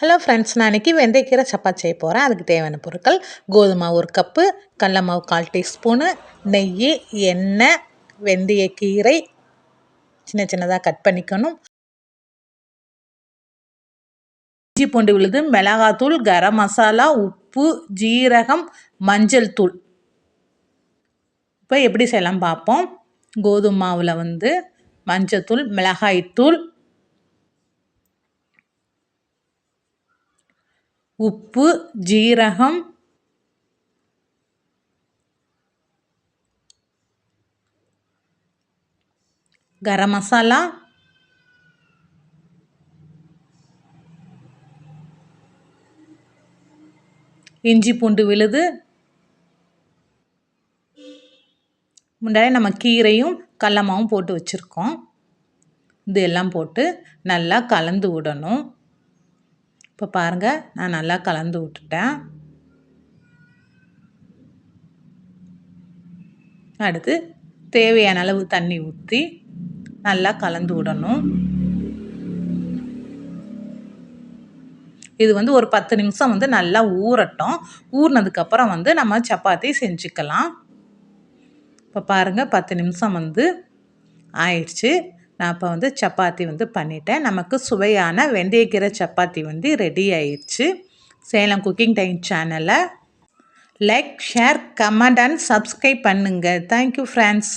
Hello friends நான் இன்றைக்கி வெந்தயக்கீரை சப்பாத்தி செய்ய போகிறேன் அதுக்கு தேவையான பொருட்கள் கோதுமை ஒரு கப்பு கடல மாவு கால் டீஸ்பூனு நெய் எண்ணெய் வெந்தயக்கீரை சின்ன சின்னதாக கட் பண்ணிக்கணும். இஞ்சி பூண்டு விழுது மிளகாத்தூள் கரம் மசாலா உப்பு ஜீரகம் மஞ்சள் தூள். இப்போ எப்படி செய்யலாம் பார்ப்போம். கோதுமை மாவில் வந்து மஞ்சத்தூள் மிளகாய்த்தூள் உப்பு ஜீரகம் கரம் மசாலா இஞ்சி பூண்டு விழுது. முன்னாடி நம்ம கீரையும் கடலமாவும் போட்டு வச்சுருக்கோம். இது எல்லாம் போட்டு நல்லா கலந்து விடணும். இப்போ பாருங்கள் நான் நல்லா கலந்து விட்டுட்டேன். அடுத்து தேவையான அளவு தண்ணி ஊற்றி நல்லா கலந்து விடணும். இது வந்து ஒரு பத்து நிமிஷம் வந்து நல்லா ஊறட்டும். ஊறினதுக்கப்புறம் வந்து நம்ம சப்பாத்தி செஞ்சுக்கலாம். இப்போ பாருங்கள் பத்து நிமிஷம் வந்து ஆயிடுச்சு. நான் இப்போ வந்து சப்பாத்தி வந்து பண்ணிட்டேன். நமக்கு சுவையான வெந்தயக்கீரை சப்பாத்தி வந்து ரெடி ஆயிடுச்சு சேலம் குக்கிங் டைம் சேனலை like share comment and subscribe பண்ணுங்கள் தேங்க்யூ ஃப்ரெண்ட்ஸ்